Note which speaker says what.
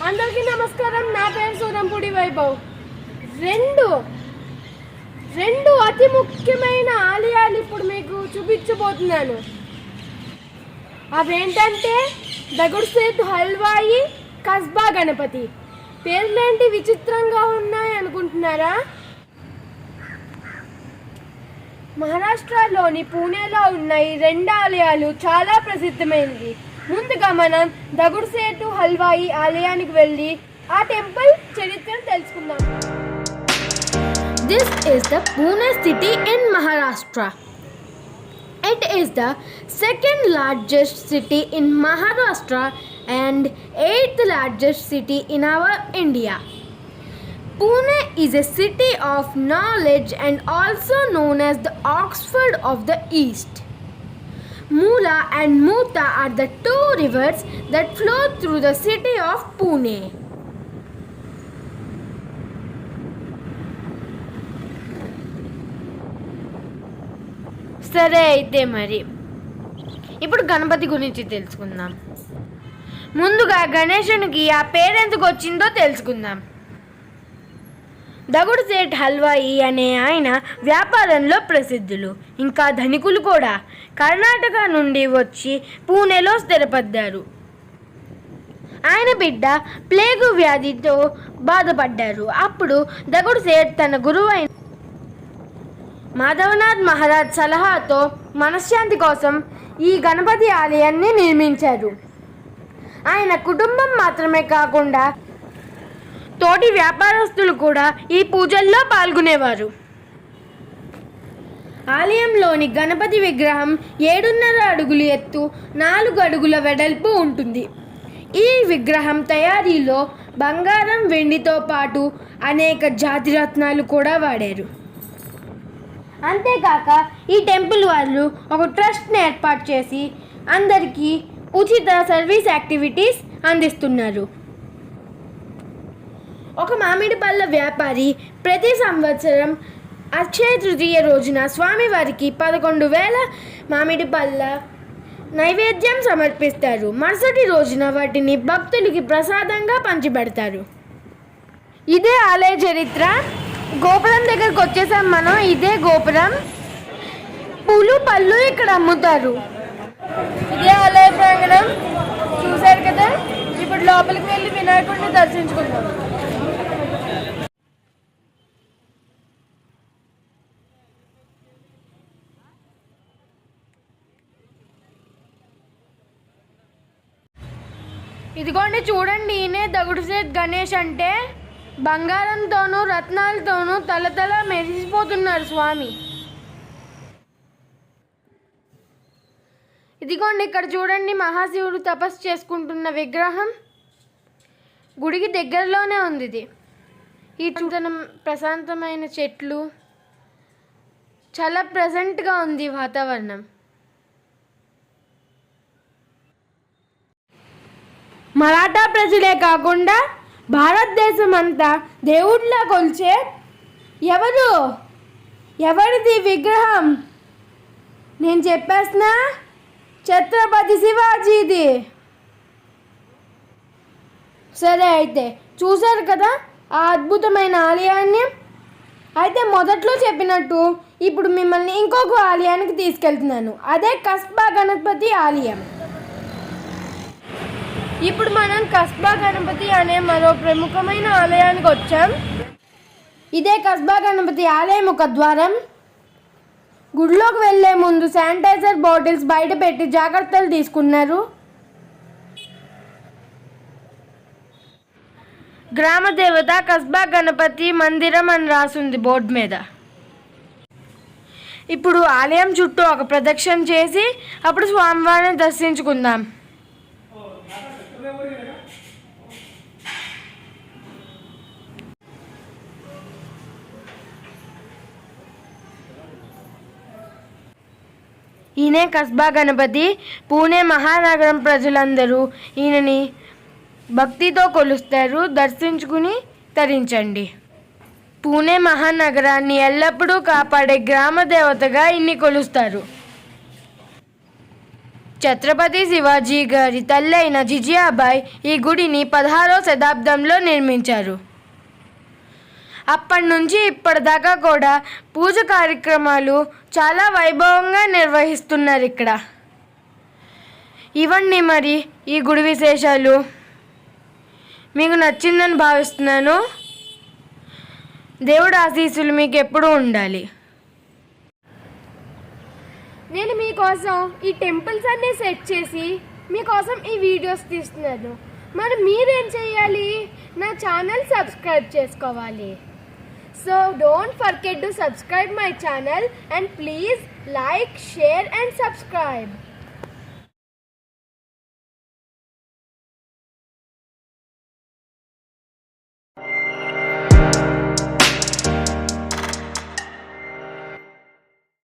Speaker 1: అందరికీ నమస్కారం. నా పేరు సూరంపూడి వైభవ్. రెండు రెండు అతి ముఖ్యమైన ఆలయాలు ఇప్పుడు మీకు చూపించబోతున్నాను. అవేంటంటే దగుడుసేతు హల్వాయి కస్బా గణపతి. పేర్లేంటి విచిత్రంగా ఉన్నాయి అనుకుంటున్నారా? మహారాష్ట్రలోని పూణేలో ఉన్న ఈ రెండు ఆలయాలు చాలా ప్రసిద్ధమైనవి. ముందుగా మనం దగుడుసేటు హల్వాయి ఆలయానికి వెళ్ళి ఆ టెంపుల్ చరిత్రను తెలుసుకుందాం this is the Pune city in Maharashtra. It is the second largest city in Maharashtra and eighth largest city in our India. Pune is a city of knowledge and also known as the Oxford of the East. Mula and Muta are the two rivers that flow through the city of Pune. సరే అయితే మరి ఇప్పుడు గణపతి గురించి తెలుసుకుందాం ముందుగా గణేశునికి ఆ పేరెందుకు వచ్చిందో తెలుసుకుందాం దగుడు సేట్ హల్వాయి అనే ఆయన వ్యాపారంలో ప్రసిద్ధులు ఇంకా ధనికులు కూడా. కర్ణాటక నుండి వచ్చి పూణేలో స్థిరపడ్డారు. ఆయన బిడ్డ ప్లేగు వ్యాధితో బాధపడ్డారు. అప్పుడు దగుడు సేట్ తన గురువైన మాధవనాథ్ మహారాజ్ సలహాతో మనశ్శాంతి కోసం ఈ గణపతి ఆలయాన్ని నిర్మించారు. ఆయన కుటుంబం మాత్రమే కాకుండా తోటి వ్యాపారస్తులు కూడా ఈ పూజల్లో పాల్గొనేవారు. ఆలయంలోని గణపతి విగ్రహం ఏడున్నర అడుగులు ఎత్తు నాలుగు అడుగుల వెడల్పు ఉంటుంది. ఈ విగ్రహం తయారీలో బంగారం వెండితో పాటు అనేక జాతి రత్నాలు కూడా వాడారు. అంతేకాక ఈ టెంపుల్ వాళ్ళు ఒక ట్రస్ట్ని ఏర్పాటు చేసి అందరికీ ఉచిత సర్వీస్ యాక్టివిటీస్ అందిస్తున్నారు. ఒక మామిడి పళ్ళ వ్యాపారి ప్రతి సంవత్సరం అక్షయ తృతీయ రోజున స్వామివారికి పదకొండు వేల మామిడి పళ్ళ నైవేద్యం సమర్పిస్తారు. మరుసటి రోజున వాటిని భక్తులకి ప్రసాదంగా పంచిపెడతారు. ఇదే ఆలయ చరిత్ర. గోపురం దగ్గరకు వచ్చేసాం మనం. ఇదే గోపురం. పూలు పళ్ళు ఇక్కడ అమ్ముతారు. ఇదే ఆలయ ప్రాంగణం. చూశారు కదా? ఇప్పుడు లోపలికి వెళ్ళి వినాయకుడిని దర్శించుకుందాం. ఇదిగోండి చూడండి ఈయనే దగుడుసేత్ గణేష్ అంటే బంగారంతోనూ రత్నాలతోనూ తలతల మెరిసిపోతున్నారు స్వామి. ఇదిగోండి ఇక్కడ చూడండి మహాశివుడు తపస్సు చేసుకుంటున్న విగ్రహం. గుడికి దగ్గరలోనే ఉంది ఇది. ఈ చూడడం ప్రశాంతమైన చెట్లు. చాలా ప్రజెంట్గా ఉంది వాతావరణం. మరాఠా ప్రజలే కాకుండా భారతదేశం అంతా దేవుళ్ళ కొలిచే ఎవరు? ఎవరిది విగ్రహం? నేను చెప్పేస్తున్నా ఛత్రపతి శివాజీది. సరే అయితే చూశారు కదా ఆ అద్భుతమైన ఆలయాన్ని? అయితే మొదట్లో చెప్పినట్టు ఇప్పుడు మిమ్మల్ని ఇంకొక ఆలయానికి తీసుకెళ్తున్నాను. అదే కస్బా గణపతి ఆలయం. ఇప్పుడు మనం కస్బా గణపతి అనే మరో ప్రముఖమైన ఆలయానికి వచ్చాం. ఇదే కస్బా గణపతి ఆలయం ఒక ద్వారం. గుడిలోకి వెళ్ళే ముందు శానిటైజర్ బాటిల్స్ బయట పెట్టి జాగ్రత్తలు తీసుకున్నారు. గ్రామ దేవత కస్బా గణపతి మందిరం అని రాసింది బోర్డు మీద. ఇప్పుడు ఆలయం చుట్టూ ఒక ప్రదక్షిణ చేసి అప్పుడు స్వామివారిని దర్శించుకుందాం. ఈయనే కస్బా గణపతి పూణే మహానగరం ప్రజలందరూ ఈయనని భక్తితో కొలుస్తారు. దర్శించుకుని తరించండి. పూణే మహానగరాన్ని ఎల్లప్పుడూ కాపాడే గ్రామ దేవతగా ఇన్ని కొలుస్తారు. ఛత్రపతి శివాజీ గారి తల్లైన జిజియాబాయ్ ఈ గుడిని పదహారవ శతాబ్దంలో నిర్మించారు. అప్పటి నుంచి ఇప్పటిదాకా కూడా పూజ కార్యక్రమాలు చాలా వైభవంగా నిర్వహిస్తున్నారు ఇక్కడ. ఇవన్నీ మరి ఈ గుడి విశేషాలు. మీకు నచ్చిందని భావిస్తున్నాను. దేవుడు ఆశీస్సులు మీకు ఎప్పుడూ ఉండాలి.
Speaker 2: నేను మీకోసం ఈ టెంపుల్స్ అన్ని సెట్ చేసి మీకోసం ఈ వీడియోస్ తీస్తున్నాను. మరి మీరేం చేయాలి? నా ఛానల్ సబ్స్క్రైబ్ చేసుకోవాలి. So don't forget to subscribe my channel and please like share and subscribe